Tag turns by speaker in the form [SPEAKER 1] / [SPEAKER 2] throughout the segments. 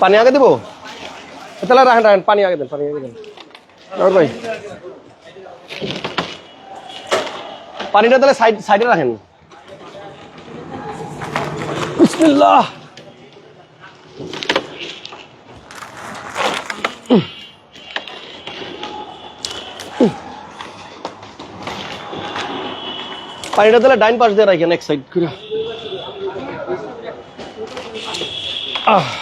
[SPEAKER 1] পানি আগে দেবো? তাহলে রাখেন রাখেন, পানি আগে দেন, পানি আগে দেন। ভাই। পানিটা তাহলে সাইড, সাইডে রাখেন। পানিটা তাহলে ডাইন পাশ দিয়ে রাখেন এক সাইড করে। আহ।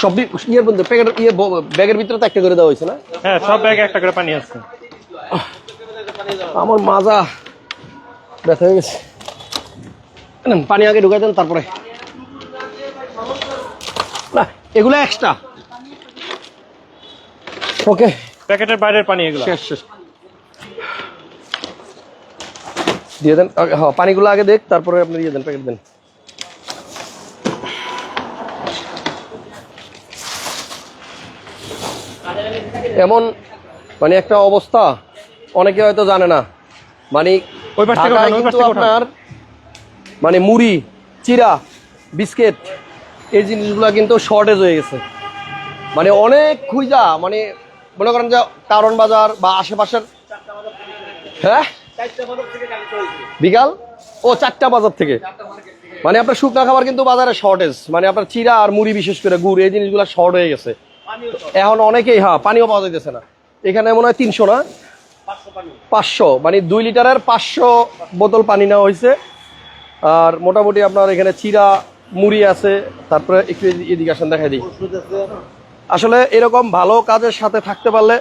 [SPEAKER 1] সব ইয়ের মধ্যে প্যাকেট ইয়ে ব্যাগের ভিতরে তো একটা করে দেওয়া হয়েছে না?
[SPEAKER 2] হ্যাঁ সব ব্যাগে একটা করে পানি আছে।
[SPEAKER 1] আমার মাজা ব্যথা হয়ে গেছে। পানি আগে ঢুকাই দেন তারপরে। না এগুলো এক্সট্রা ওকে
[SPEAKER 2] প্যাকেটের বাইরের পানি এগুলো।
[SPEAKER 1] শেষ শেষ। দিয়ে দেন। হ্যাঁ পানিগুলো আগে দেখ তারপরে আপনি দিয়ে দেন প্যাকেট দেন। এমন মানে একটা অবস্থা অনেকে হয়তো জানে না। মানে
[SPEAKER 2] ওই পাশ থেকে
[SPEAKER 1] ঢাকায় কিন্তু
[SPEAKER 2] থেকে
[SPEAKER 1] আপনার মানে মুড়ি চিরা বিস্কিট এই জিনিসগুলো কিন্তু শর্টেজ হয়ে গেছে। মানে অনেক খুঁজা মানে মনে করেন যে কারণ বাজার বা আশেপাশের হ্যাঁ? বিকাল? ও চারটা বাজার থেকে। মানে আপনার শুকনা খাবার কিন্তু বাজারে শর্টেজ মানে আপনার চিরা আর মুড়ি বিশেষ করে গুড় এই জিনিসগুলো শর্ট হয়ে গেছে। এখন অনেকেই হ্যাঁ পানিও পাওয়া যাইতেছে না। এখানে মনে হয় তিনশো না? পাঁচশো মানে দুই লিটারের পাঁচশো বোতল পানি নেওয়া হয়েছে আর মোটামুটি আপনার এখানে চিরা মুড়ি আছে। তারপরে একটু এদি- এদিকে আসেন দেখাই দিই। আসলে এরকম ভালো কাজের সাথে থাকতে পারলে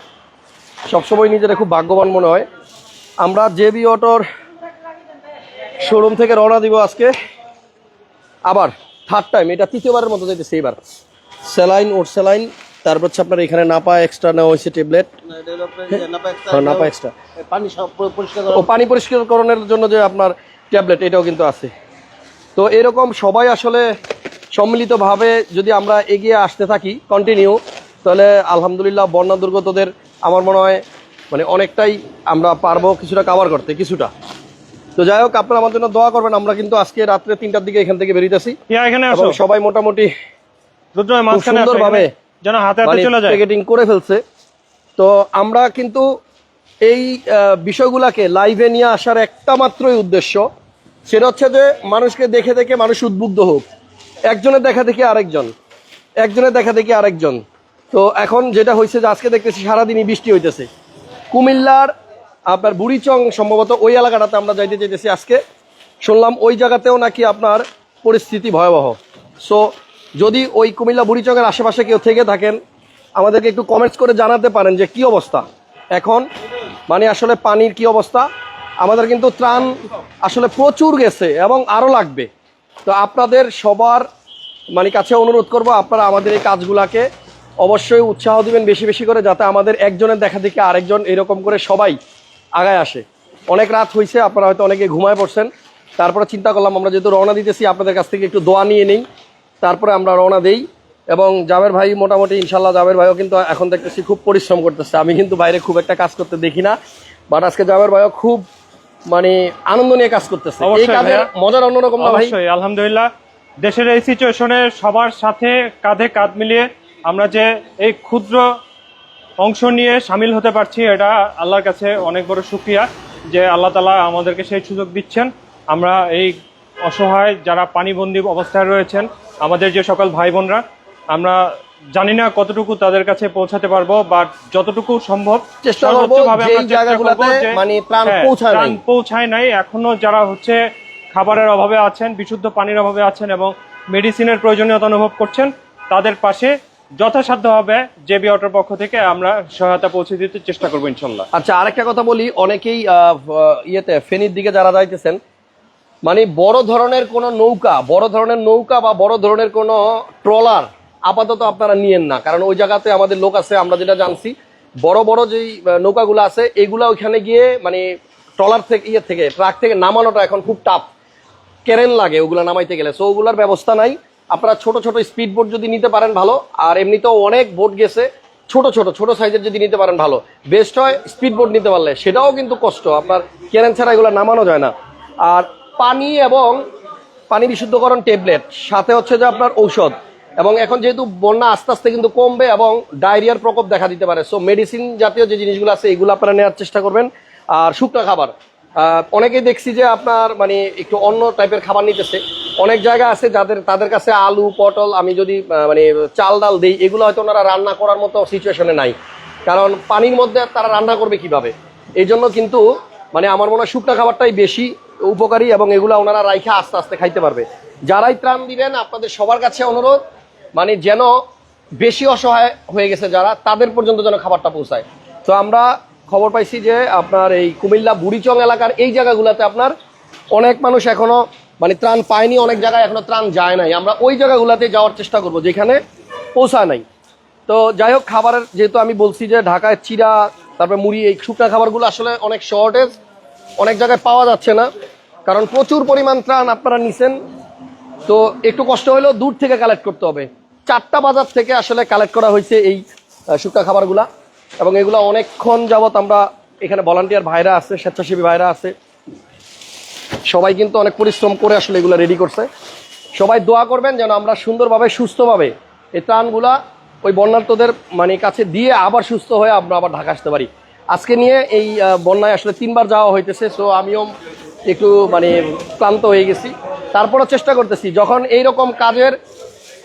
[SPEAKER 1] সবসময় নিজেরা খুব ভাগ্যবান মনে হয়। আমরা জেবি অটোর শোরুম থেকে রওনা দিব আজকে। আবার থার্ড টাইম এটা তৃতীয়বারের মতো যেতেছে এবার স্যালাইন ওর স্যালাইন তারপর হচ্ছে আপনার এখানে নাপা এক্সট্রা নেওয়া হয়েছে ট্যাবলেট নাপা এক্সট্রা
[SPEAKER 3] পানি
[SPEAKER 1] ও পানি পরিষ্কারকরণের জন্য যে আপনার ট্যাবলেট এটাও কিন্তু আছে। তো এরকম সবাই আসলে সম্মিলিতভাবে যদি আমরা এগিয়ে আসতে থাকি কন্টিনিউ তাহলে আলহামদুলিল্লাহ বন্যা দুর্গতদের আমার মনে হয় মানে অনেকটাই আমরা পারব কিছুটা কাভার করতে কিছুটা। তো যাই হোক আপনারা আমার জন্য দোয়া করবেন আমরা কিন্তু আজকে রাত্রে তিনটার দিকে এখান থেকে বেরিয়েছি সবাই মোটামুটি সুন্দরভাবে মানে প্যাকেটিং করে ফেলছে। তো আমরা কিন্তু এই বিষয়গুলাকে লাইভে নিয়ে আসার একটা মাত্রই উদ্দেশ্য। সেটা হচ্ছে যে মানুষকে দেখে দেখে মানুষ উদ্বুদ্ধ হোক। একজনের দেখা দেখি আরেকজন। একজনের দেখা দেখি আরেকজন। তো এখন যেটা হয়েছে যে আজকে দেখতেছি সারাদিনই বৃষ্টি হইতেছে। কুমিল্লার আপনার বুড়িচং সম্ভবত ওই এলাকাটাতে আমরা যাইতে চাইতেছি আজকে। শুনলাম ওই জায়গাতেও নাকি আপনার পরিস্থিতি ভয়াবহ। সো যদি ওই কুমিল্লা বুড়িচংয়ের আশেপাশে কেউ থেকে থাকেন, আমাদেরকে একটু কমেন্টস করে জানাতে পারেন যে কি অবস্থা। এখন মানে আসলে পানির কি অবস্থা? আমাদের কিন্তু ত্রাণ আসলে প্রচুর গেছে এবং আরও লাগবে। তো আপনাদের সবার মানে কাছে অনুরোধ করব, আপনারা আমাদের এই কাজগুলাকে অবশ্যই উৎসাহ দিবেন বেশি বেশি করে যাতে আমাদের একজনের দেখা দেখে আরেকজন এরকম করে সবাই আগায় আসে। অনেক রাত হয়েছে আপনারা হয়তো অনেকে ঘুমায় পড়ছেন। তারপরে চিন্তা করলাম আমরা যেহেতু রওনা দিতেছি আপনাদের কাছ থেকে একটু দোয়া নিয়ে নিই। তারপরে আমরা রওনা দেই এবং জাবের ভাই মোটামুটি ইনশাল্লাহ জাবের ভাইও কিন্তু এখন দেখতেছি খুব পরিশ্রম করতেছে। আমি কিন্তু বাইরে খুব একটা কাজ করতে দেখি না বাট আজকে জাবের ভাইও খুব মানে আনন্দ নিয়ে কাজ করতেছে। এই কাজের মজার অন্যরকম না ভাই?
[SPEAKER 2] আলহামদুলিল্লাহ। দেশের এই সিচুয়েশনে সবার সাথে কাঁধে কাঁধ মিলিয়ে আমরা যে এই ক্ষুদ্র অংশ নিয়ে সামিল হতে পারছি এটা আল্লাহর কাছে অনেক বড় সুক্রিয়া যে আল্লাহ তালা আমাদেরকে সেই সুযোগ দিচ্ছেন। আমরা এই অসহায় যারা পানিবন্দী অবস্থায় রয়েছেন আমাদের যে সকল ভাই বোনরা আমরা জানি না কতটুকু তাদের কাছে পৌঁছাতে পারব বা যতটুকু সম্ভব।
[SPEAKER 1] চেষ্টা মানে
[SPEAKER 2] হ্যাঁ।
[SPEAKER 1] পৌঁছায় নাই।
[SPEAKER 2] এখনও যারা হচ্ছে খাবারের অভাবে আছেন বিশুদ্ধ পানির অভাবে আছেন এবং মেডিসিনের প্রয়োজনীয়তা অনুভব করছেন তাদের পাশে যথাসাধ্যভাবে জেবি অটোর পক্ষ থেকে আমরা সহায়তা পৌঁছে দিতে চেষ্টা করব ইনশাল্লাহ।
[SPEAKER 1] আচ্ছা আরেকটা কথা বলি, অনেকেই ইয়েতে, ফেনীর দিকে যারা যাইতেছেন মানে বড় ধরনের কোনো নৌকা, বড় ধরনের নৌকা বা বড় ধরনের কোনো ট্রলার আপাতত আপনারা নিয়েন না, কারণ ওই জায়গাতে আমাদের লোক আছে, আমরা যেটা জানছি, বড় বড় যেই নৌকাগুলো আছে, এগুলা ওইখানে গিয়ে মানে ট্রলার থেকে ইয়ে থেকে, ট্রাক থেকে নামানোটা এখন খুব টাফ কেরেন লাগে, ওগুলো নামাইতে গেলে সো ওগুলার ব্যবস্থা নাই। আপনারা ছোট ছোট স্পিড বোট যদি নিতে পারেন ভালো, আর এমনিতেও অনেক বোট গেছে, ছোট ছোট ছোট সাইজের যদি নিতে পারেন ভালো। বেস্ট হয় স্পিড বোট নিতে পারলে, সেটাও কিন্তু কষ্ট, আপনার কেরেন ছাড়া এগুলো নামানো যায় না। আর পানি এবং পানি বিশুদ্ধকরণ ট্যাবলেট সাথে হচ্ছে যে আপনার ঔষধ। এবং এখন যেহেতু বন্যা আস্তে আস্তে কিন্তু কমবে এবং ডায়রিয়ার প্রকোপ দেখা দিতে পারে সো মেডিসিন জাতীয় যে জিনিসগুলো আছে, এগুলো আপনারা নেওয়ার চেষ্টা করবেন। আর শুকনো খাবার অনেকেই দেখছি যে আপনার মানে একটু অন্য টাইপের খাবার নিতেছে। অনেক জায়গা আছে যাদের, তাদের কাছে আলু, পটল, আমি যদি মানে চাল, ডাল দিই, এগুলো হয়তো ওনারা রান্না করার মতো সিচুয়েশনে নাই। কারণ পানির মধ্যে তারা রান্না করবে কীভাবে? এই জন্য কিন্তু মানে আমার মনে হয় শুকনো খাবারটাই বেশি উপকারী এবং এগুলো ওনারা রাইখা আস্তে আস্তে খাইতে পারবে। যারাই ত্রাণ দিবেন, আপনাদের সবার কাছে অনুরোধ মানে যেন বেশি অসহায় হয়ে গেছে যারা, তাদের পর্যন্ত যেন খাবারটা পৌঁছায়। তো আমরা খবর পাইছি যে আপনার এই কুমিল্লা বুড়িচং এলাকার এই জায়গাগুলোতে আপনার অনেক মানুষ এখনও মানে ত্রাণ পায়নি, অনেক জায়গায় এখনও ত্রাণ যায় নাই। আমরা ওই জায়গাগুলোতে যাওয়ার চেষ্টা করব, যেখানে পৌঁছায় নাই। তো যাই হোক, খাবারের যেহেতু আমি বলছি যে ঢাকায় চিরা তারপরে মুড়ি, এই শুকনা খাবারগুলো আসলে অনেক শর্টেজ অনেক জায়গায় পাওয়া যাচ্ছে না। কারণ প্রচুর পরিমাণ ত্রাণ আপনারা নিছেন। তো একটু কষ্ট হলেও দূর থেকে কালেক্ট করতে হবে। চারটা বাজার থেকে আসলে কালেক্ট করা হয়েছে এই শুকনা খাবারগুলা। এবং এগুলো অনেকক্ষণ যাবত আমরা এখানে ভলান্টিয়ার ভাইরা আছে, স্বেচ্ছাসেবী ভাইরা আছে। সবাই কিন্তু অনেক পরিশ্রম করে আসলে এগুলো রেডি করছে। সবাই দোয়া করবেন যেন আমরা সুন্দরভাবে, সুস্থভাবে এই ত্রাণগুলা ওই বন্যার্থদের মানে কাছে দিয়ে আবার সুস্থ হয়ে আমরা আবার ঢাকা আসতে পারি। আজকে নিয়ে এই বন্যায় আসলে তিনবার যাওয়া হইতেছে সো আমিও একটু মানে ক্লান্ত হয়ে গেছি। তারপরও চেষ্টা করতেছি, যখন এই রকম কাজের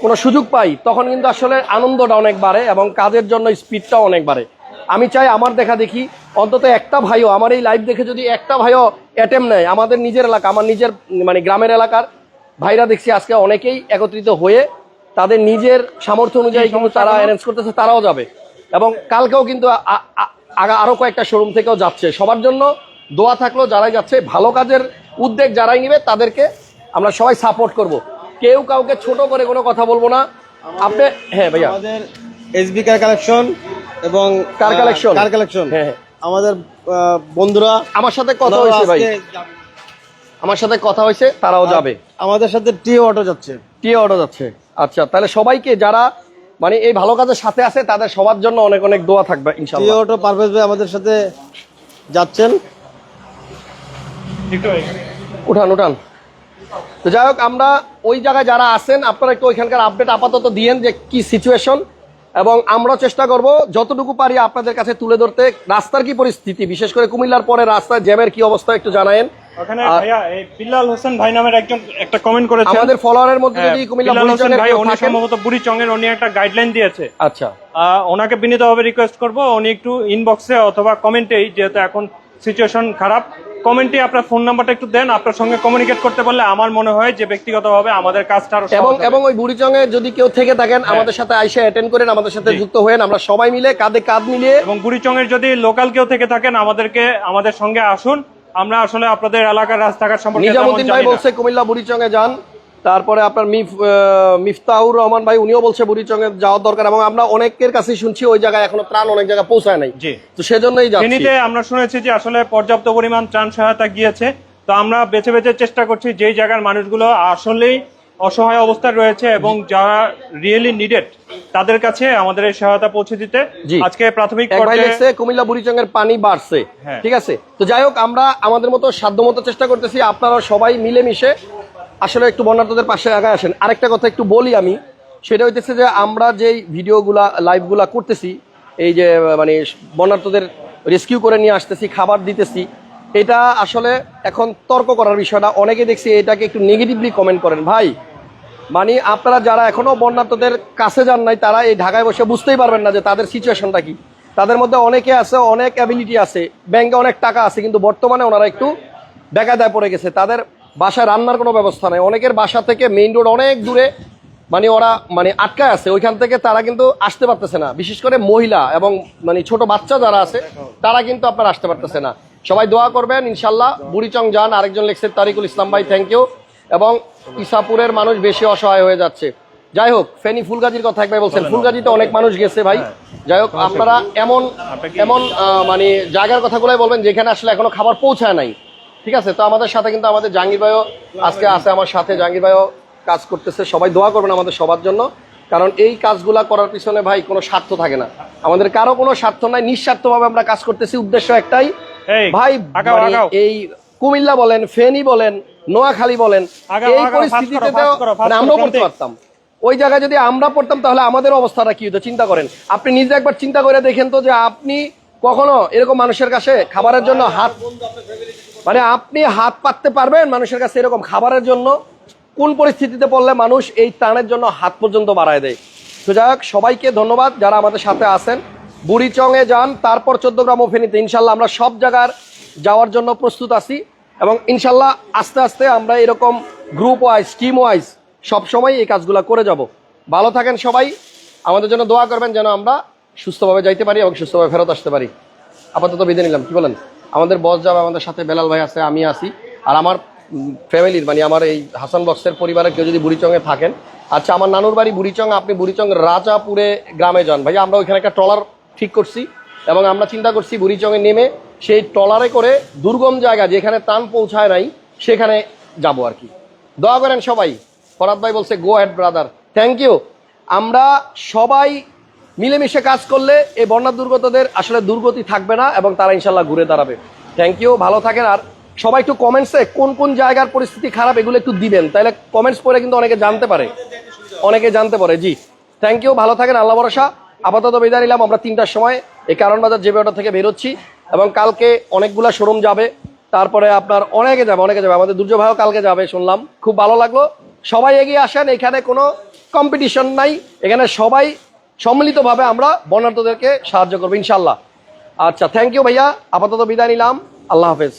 [SPEAKER 1] কোনো সুযোগ পাই, তখন কিন্তু আসলে আনন্দটা অনেক বাড়ে এবং কাজের জন্য স্পিডটাও অনেক বাড়ে। আমি চাই আমার দেখা দেখি। অন্তত একটা ভাইও আমার এই লাইভ দেখে যদি একটা ভাইও অ্যাটেম নেয় আমাদের নিজের এলাকা আমার নিজের মানে গ্রামের এলাকার ভাইরা দেখছি আজকে অনেকেই একত্রিত হয়ে তাদের নিজের সামর্থ্য অনুযায়ী কিন্তু তারা অ্যারেঞ্জ করতেছে তারাও যাবে। এবং কালকেও কিন্তু আ- আ- আগা আরও কয়েকটা শোরুম থেকেও যাচ্ছে। সবার জন্য দোয়া থাকল যারাই যাচ্ছে ভালো কাজের উদ্যোগ যারাই নিবে তাদেরকে আমরা সবাই সাপোর্ট করব। কেউ কাউকে ছোট করে কোনো কথা বলব না। আপনি হ্যাঁ ভাইয়া।
[SPEAKER 3] আমাদের এসবি কালেকশন এবং
[SPEAKER 1] কার কালেকশন
[SPEAKER 3] কার কালেকশন। আমাদের বন্ধুরা
[SPEAKER 1] আমার সাথে কথা হয়েছে ভাই। আমার সাথে কথা হয়েছে তারাও যাবে।
[SPEAKER 3] আমাদের সাথে টি অটো যাচ্ছে।
[SPEAKER 1] টি অর্ডার যাচ্ছে। আচ্ছা তাহলে সবাইকে যারা মানে এই ভালো কাজের সাথে আছে তাদের সবার জন্য অনেক অনেক দোয়া থাকবে ইনশাআল্লাহ।
[SPEAKER 3] টি অটো পারভেজ ভাই আমাদের সাথে যাচ্ছেন।
[SPEAKER 1] উঠান উঠান। তো যাই হোক আমরা ওই জায়গায় যারা আছেন আপনারা একটু ওইখানকার আপডেট আপাতত দিয়েন যে কি সিচুয়েশন এবং আমরা চেষ্টা করব যতটুকু পারি আপনাদের কাছে তুলে ধরতে। রাস্তার কি পরিস্থিতি? বিশেষ করে কুমিল্লার পরে রাস্তায় জ্যামের কি অবস্থা একটু জানায়েন।
[SPEAKER 2] ওখানে ভাইয়া এই বিল্লাল হোসেন ভাই নামের একজন একটা কমেন্ট
[SPEAKER 1] আমাদের ফলোয়ারের মধ্যে
[SPEAKER 2] হ্যাঁ,
[SPEAKER 1] যদি কুমিল্লা
[SPEAKER 2] ভাই
[SPEAKER 1] কেউ
[SPEAKER 2] উনি সম্ভবত একটা গাইডলাইন দিয়েছে।
[SPEAKER 1] আচ্ছা।
[SPEAKER 2] ওনাকে বিনীতভাবে রিকোয়েস্ট করব উনি একটু ইনবক্সে অথবা কমেন্টেই যেহেতু এখন সিচুয়েশন খারাপ কমেন্টে আপনার ফোন নাম্বারটা একটু দেন আপনার সঙ্গে কমিউনিকেট করতে পারলে আমার মনে হয় যে ব্যক্তিগতভাবে আমাদের কাজটা আরও
[SPEAKER 1] এবং। এবং ওই বুড়িচঙ্গে যদি কেউ থেকে থাকেন আমাদের সাথে আইসে অ্যাটেন্ড করেন আমাদের সাথে
[SPEAKER 2] হ্যাঁ।
[SPEAKER 1] যুক্ত হয়েন আমরা সবাই মিলে কাঁধে কাঁধ মিলিয়ে
[SPEAKER 2] এবং বুড়িচঙ্গের যদি লোকাল কেউ থেকে থাকেন আমাদেরকে আমাদের সঙ্গে আসুন আমরা আসলে আপনাদের এলাকার রাস্তাঘাট সম্পর্কে
[SPEAKER 1] নিজামুদ্দিন ভাই। বলছে কুমিল্লা বুড়িচঙ্গে যান তারপরে আপনার মিফ আহ, মিফতাহুর রহমান ভাই উনিও বলছে বুড়িচংয়ে যাওয়ার দরকার এবং আমরা অনেকের কাছেই শুনছি ওই জায়গায় এখনও ত্রাণ অনেক জায়গায় পৌঁছায় নাই। তো সেজন্যই
[SPEAKER 2] ফেনীতে আমরা শুনেছি যে আসলে পর্যাপ্ত পরিমাণ ত্রাণ সহায়তা গিয়েছে। তো আমরা বেছে বেছে চেষ্টা করছি যেই জায়গার মানুষগুলো আসলেই অসহায় অবস্থায় রয়েছে এবং যারা রিয়েলি নিডেড তাদের কাছে আমাদের এই সহায়তা পৌঁছে দিতে আজকে প্রাথমিক পর্যায়ে
[SPEAKER 1] কুমিল্লা বুড়িচংয়ের পানি বাড়ছে।
[SPEAKER 2] হ্যাঁ।
[SPEAKER 1] ঠিক আছে? তো যাই হোক আমরা আমাদের মতো সাধ্যমতো চেষ্টা করতেছি আপনারা সবাই মিলেমিশে আসলে একটু বন্যার্থদের পাশে আগায় আসেন। আরেকটা কথা একটু বলি আমি, সেটা হইতেছে যে আমরা যেই ভিডিওগুলা, লাইভগুলা করতেছি, এই যে মানে বন্যার্থদের রেস্কিউ করে নিয়ে আসতেছি, খাবার দিতেছি, এটা আসলে এখন তর্ক করার বিষয়টা। অনেকে দেখছি এটাকে একটু নেগেটিভলি কমেন্ট করেন। ভাই মানে আপনারা যারা এখনও বন্যার্থদের কাছে যান নাই, তারা এই ঢাকায় বসে বুঝতেই পারবেন না যে তাদের সিচুয়েশনটা কি। তাদের মধ্যে অনেকে আছে, অনেক অ্যাবিলিটি আছে, ব্যাংকে অনেক টাকা আছে, কিন্তু বর্তমানে ওনারা একটু বেকায়দায় পড়ে গেছে। তাদের বাসায় রান্নার কোনো ব্যবস্থা নাই। অনেকের বাসা থেকে মেইন রোড অনেক দূরে মানে ওরা মানে আটকায় আছে। ওইখান থেকে তারা কিন্তু আসতে পারতেছে না। বিশেষ করে মহিলা এবং মানে ছোট বাচ্চা যারা আছে, তারা কিন্তু আপনার আসতে পারতেছে না। সবাই দোয়া করবেন ইনশাল্লাহ বুড়িচং যান, আরেকজন লেখছে, তারিকুল ইসলাম ভাই থ্যাংক ইউ এবং ইসাপুরের মানুষ বেশি অসহায় হয়ে যাচ্ছে। যাই হোক, ফেনী ফুলগাজির কথা একবার বলছেন। ফুলগাজিতে অনেক মানুষ গেছে ভাই। যাই হোক, আপনারা এমন এমন মানে জায়গার কথাগুলোই বলবেন যেখানে আসলে এখনও খাবার পৌঁছায় নাই। ঠিক আছে তো আমাদের সাথে কিন্তু আমাদের জাহাঙ্গীর ভাইও আজকে আছে আমার সাথে জাহাঙ্গীর ভাইও কাজ করতেছে। সবাই দোয়া করবেন আমাদের সবার জন্য কারণ এই কাজগুলা করার পিছনে ভাই কোনো স্বার্থ থাকে না। আমাদের কারও কোনো স্বার্থ নাই নিঃস্বার্থভাবে আমরা কাজ করতেছি উদ্দেশ্য একটাই। ভাই মানে। এই কুমিল্লা বলেন ফেনী বলেন নোয়াখালী বলেন এই পরিস্থিতিতে মানে আমরাও। পড়তে পারতাম। ওই জায়গায় যদি আমরা পড়তাম তাহলে আমাদের অবস্থাটা কি হতো চিন্তা করেন। আপনি নিজে একবার চিন্তা করে দেখেন তো যে আপনি কখনো এরকম মানুষের কাছে খাবারের জন্য হাত মানে আপনি হাত পাততে পারবেন মানুষের কাছে এরকম খাবারের জন্য। কোন পরিস্থিতিতে পড়লে মানুষ এই ত্রাণের জন্য হাত পর্যন্ত বাড়ায় দেয়। তো যাই হোক, সবাইকে ধন্যবাদ যারা আমাদের সাথে আছেন। বুড়িচংয়ে যান, তারপর চোদ্দগ্রাম ফেনীতে ইনশাল্লাহ আমরা সব জায়গার যাওয়ার জন্য প্রস্তুত আছি এবং ইনশাল্লাহ আস্তে আস্তে আমরা এরকম গ্রুপ ওয়াইজ টিম ওয়াইজ সবসময় এই কাজগুলো করে যাব। ভালো থাকেন সবাই। আমাদের জন্য দোয়া করবেন যেন আমরা সুস্থভাবে যাইতে পারি এবং সুস্থভাবে ফেরত আসতে পারি। আপাতত বিদে নিলাম। কি বলেন? আমাদের বস যাবে আমাদের সাথে বেলাল ভাই আছে, আমি আছি। আর আমার ফ্যামিলির মানে আমার এই হাসান বক্সের পরিবারের কেউ যদি বুড়িচংয়ে থাকেন। আচ্ছা আমার নানুর বাড়ি বুড়িচং, আপনি বুড়িচং রাজাপুরে গ্রামে যান। ভাই আমরা ওইখানে একটা ট্রলার ঠিক করছি এবং আমরা চিন্তা করছি বুড়িচংয়ে নেমে সেই ট্রলারে করে দুর্গম জায়গা যেখানে তান পৌঁছায় নাই, সেখানে যাব আর কি। দয়া করেন সবাই। ফরাদ ভাই বলছে go ahead brother thank you আমরা সবাই মিলেমিশে কাজ করলে এই বন্যা দুর্গতদের আসলে দুর্গতি থাকবে না এবং তারা ইনশাল্লাহ ঘুরে দাঁড়াবে। থ্যাংক ইউ ভালো থাকেন। আর সবাই একটু কমেন্টসে কোন কোন জায়গার পরিস্থিতি খারাপ এগুলো একটু দিবেন। তাহলে কমেন্টস পড়ে কিন্তু অনেকে জানতে পারে। অনেকে জানতে পারে, জি। থ্যাংক ইউ ভালো থাকেন, আল্লাহ ভরসা। আপাতত বিদায় নিলাম, আমরা তিনটার সময় এই কারণ বাজার জেবে অটো থেকে বেরোচ্ছি এবং কালকে অনেকগুলা শোরুম যাবে। তারপরে আপনার অনেকে যাবে অনেকে যাবে। আমাদের দুর্যোগ কালকে যাবে, শুনলাম। খুব ভালো লাগল। সবাই এগিয়ে আসেন, এখানে কোনো কম্পিটিশন নাই। এখানে সবাই সম্মিলিতভাবে আমরা বন্যার্থদেরকে সাহায্য করব ইনশাল্লাহ আচ্ছা থ্যাংক ইউ ভাইয়া। আপাতত বিদায় নিলাম। আল্লাহ হাফেজ।